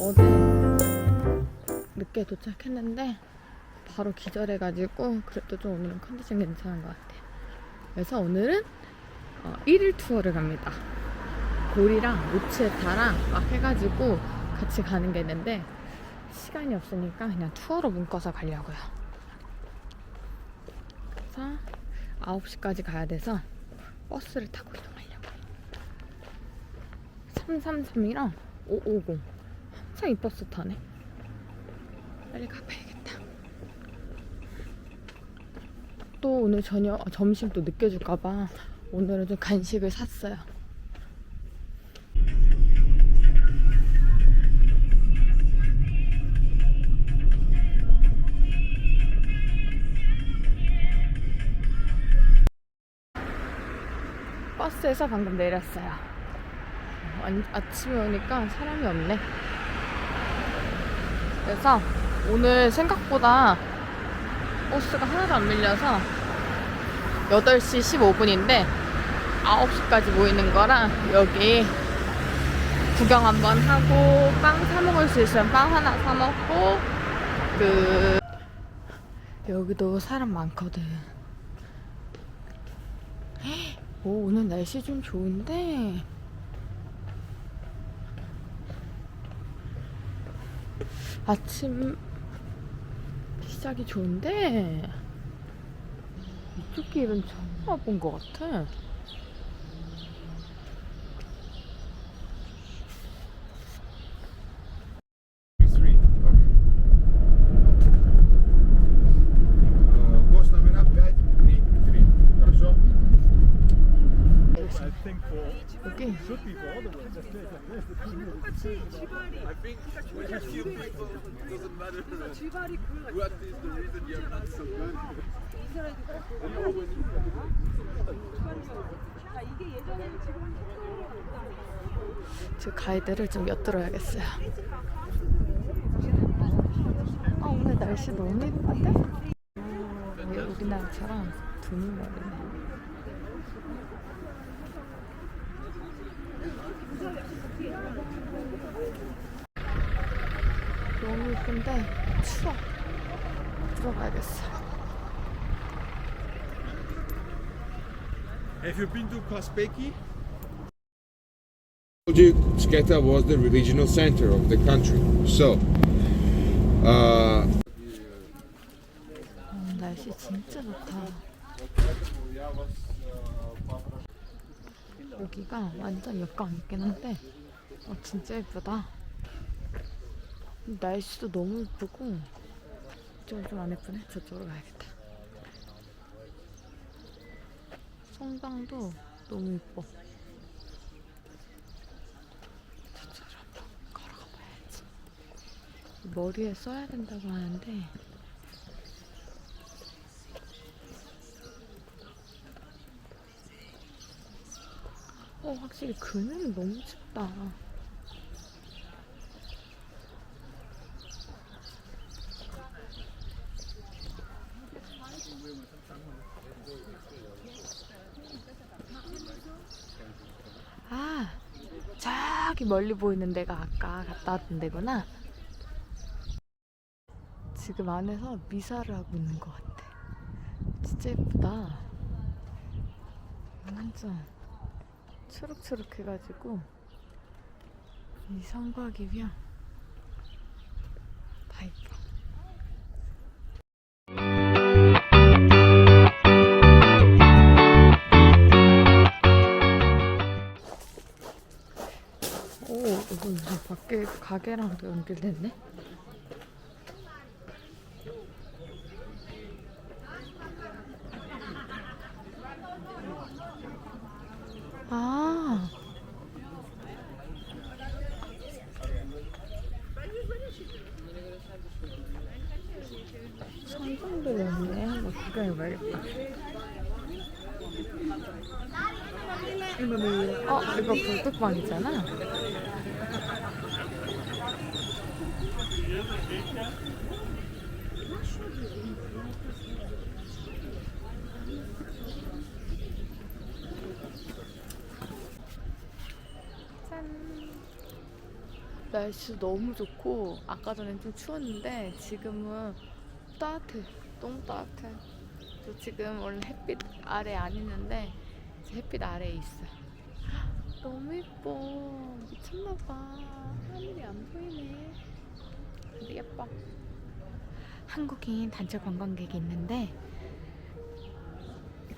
어제 늦게 도착했는데 바로 기절해가지고 그래도 좀 오늘은 컨디션 괜찮은 것 같아요. 그래서 오늘은 어, 1일 투어를 갑니다. 고리랑 우츠에타랑 막 해가지고 같이 가는 게 있는데 시간이 없으니까 그냥 투어로 묶어서 가려고요. 그래서 9시까지 가야 돼서 버스를 타고 이동하려고요. 333이랑 550 항상 이 버스 타네. 빨리 가봐야겠다. 또 오늘 저녁 아, 점심 또 늦게 줄까봐 오늘은 좀 간식을 샀어요. 버스에서 방금 내렸어요. 안- 아침에 오니까 사람이 없네. 그래서 오늘 생각보다 버스가 하나도 안 밀려서 8시 15분인데 9시까지 모이는 거라 여기 구경 한번 하고 빵 사 먹을 수 있으면 빵 하나 사 먹고 그 여기도 사람 많거든. 오, 오늘 날씨 좀 좋은데. 아침 시작이 좋은데. 이쪽 길은 처음 와본 것 같아. Take like this. I think when you kill people, it doesn't matter what is the reason you're not so good. You know when you 저 가이드를 좀 엿들어야겠어요. 아 오늘 날씨 너무 예쁜데? 이게 우리나라처럼 두물머리네. 너무 예쁜데 추워. 들어가야겠어. Have you been to Kospeki? Sketa was the regional center of the country. So, uh, 어, 날씨 진짜 좋다. 여기가 완전 역광 있긴 한데, 어, 진짜 예쁘다. 날씨도 너무 예쁘고, 이쪽은 좀 안 예쁘네. 저쪽으로 가야겠다. 성당도 너무 예뻐. 저쪽으로 한번 걸어가 봐야지. 머리에 써야 된다고 하는데, 어, 확실히 그늘은 너무 춥다. 아, 저기 멀리 보이는 데가 아까 갔다 왔던 데구나. 지금 안에서 미사를 하고 있는 것 같아. 진짜 예쁘다. 완전. 초록초록 해가지고 이 성곽이면 다 이뻐 밖에 가게랑도 연결됐네 아 성공도 없네. 한번 구경해봐야겠다. 어, 이거 불뚝방이잖아. 날씨 너무 좋고 아까 전엔 좀 추웠는데 지금은 따뜻해. 너무 따뜻해. 저 지금 원래 햇빛 아래 안 있는데 햇빛 아래에 있어요. 너무 예뻐. 미쳤나봐. 하늘이 안 보이네. 근데 예뻐. 한국인 단체 관광객이 있는데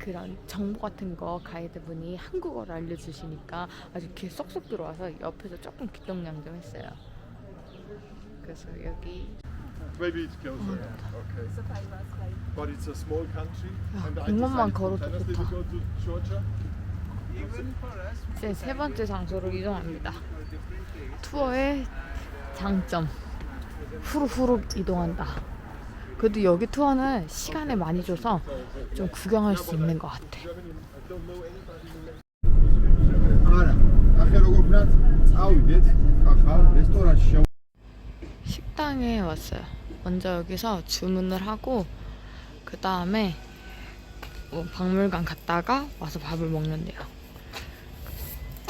그런 정보 같은 거 가이드분이 한국어로 알려주시니까 아주 귀에 쏙쏙 들어와서 옆에서 조금 귀동냥 좀 했어요. 그래서 여기 Maybe it goes there. Okay. But it's a small country. and the 공원만 걸어도 좋다. will go to Georgia. 이제 세 번째 장소로 이동합니다. 투어의 장점. 후루후루 이동한다. 그래도 여기 투어는 시간을 많이 줘서 좀 구경할 수 있는 것 같아. 식당에 왔어요. 먼저 여기서 주문을 하고 그 다음에 뭐 박물관 갔다가 와서 밥을 먹는데요.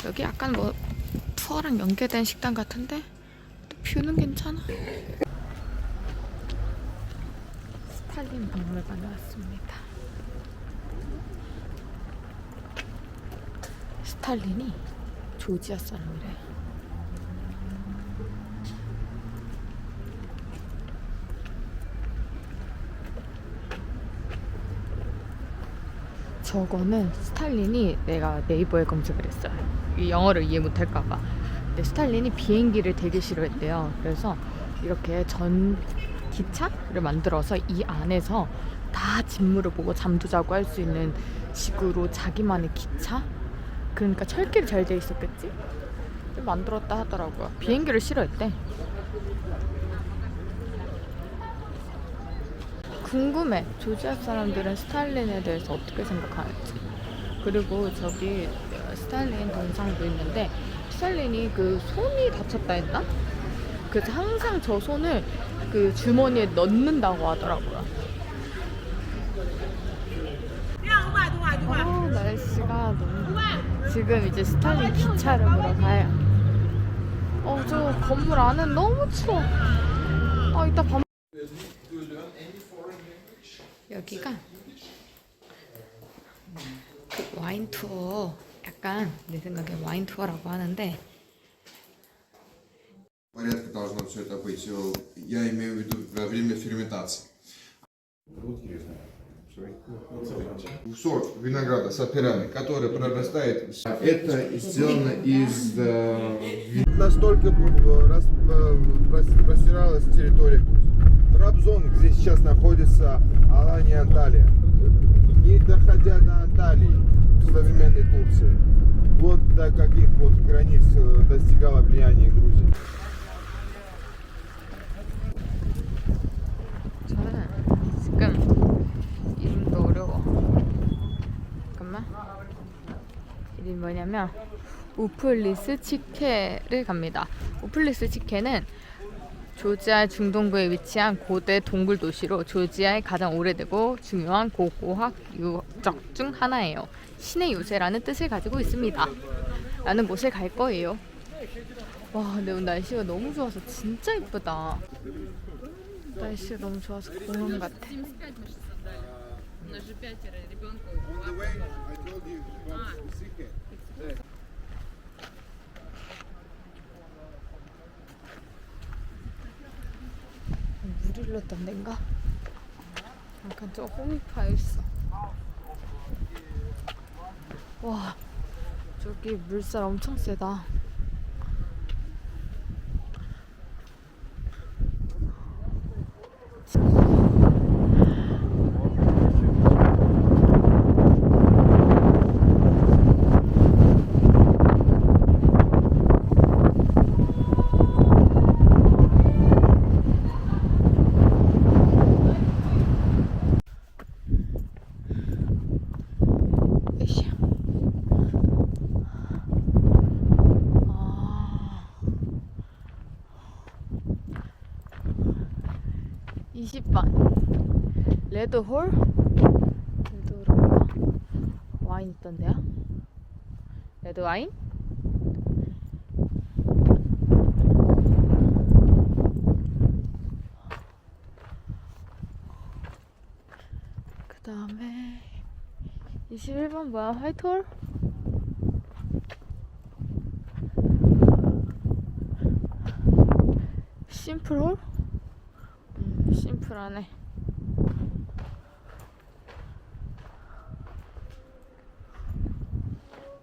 여기 약간 뭐 투어랑 연계된 식당 같은데 또 뷰는 괜찮아. 스탈린 박물관에 왔습니다. 스탈린이 조지아 사람이래. 저거는 스탈린이 내가 네이버에 검색을 했어요. 이 영어를 이해 못할까봐. 근데 스탈린이 비행기를 되게 싫어했대요. 그래서 이렇게 전 기차를 만들어서 이 안에서 다 진무를 보고 잠도 자고 할 수 있는 식으로 자기만의 기차? 그러니까 철길이 잘 돼 있었겠지? 만들었다 하더라고요. 비행기를 싫어했대. 궁금해. 조지아 사람들은 스탈린에 대해서 어떻게 생각하는지. 그리고 저기 어, 스탈린 동상도 있는데 스탈린이 그 손이 다쳤다 했나? 그래서 항상 저 손을 그 주머니에 넣는다고 하더라고요. 아, 날씨가 너무 지금 이제 스탈린 기차를 보러 가요. 어, 저 건물 안은 너무 추워. 아, 이따 밤 여기가 그 와인 투어 약간 내 생각에 와인 투어라고 하는데 порядка должно все это быть. Э, Я имею в виду во время ферментации. Сорт винограда саперами, который прорастает. Это сделано из э, настолько э, рас- э, прос- простиралась территория Трабзон где сейчас находится Алания Анталия не доходя до Анталии в современной Турции вот до каких вот границ э, достигало влияние Грузии 뭐냐면 우플리스 치케를 갑니다. 우플리스 치케는 조지아 중동부에 위치한 고대 동굴 도시로 조지아의 가장 오래되고 중요한 고고학 유적 중 하나예요. 신의 요새라는 뜻을 가지고 있습니다. 라는 곳에 갈 거예요. 와, 근데 오늘 날씨가 너무 좋아서 진짜 이쁘다. 날씨가 너무 좋아서 공원 같아. 물 흘렀던 데인가? 약간 저 파여 있어. 와, 저기 물살 엄청 세다. 20반. 레드홀? 레드홀 와인 있던데요? 레드와인? 그 다음에 21번 뭐야? 화이트홀? 심플홀? 음, 심플하네.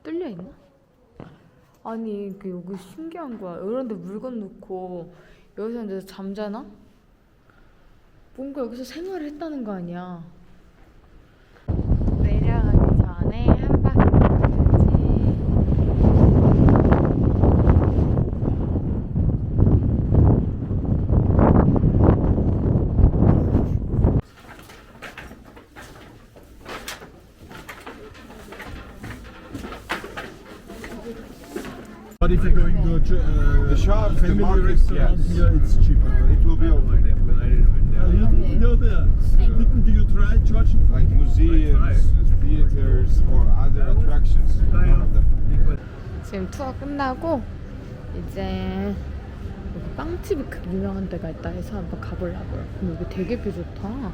뚫려 있나? 아니 그 여기 신기한 거야. 이런데 물건 놓고 여기서 앉아서 잠자나? 뭔가 여기서 생활을 했다는 거 아니야. 내려가기 전에 한 바퀴 돌아야지. But if you're going to uh, The shops, the family markets, restaurant yes. here, it's cheaper. It will be there, but I didn't Uh, there. you, you're there. Didn't you try charging? Like museums, theaters, or other attractions. None of them. 지금 투어 끝나고 이제 여기 빵집이 그 유명한 데가 있다 해서 한번 가보려고요. 근데 여기 되게 뷰 좋다.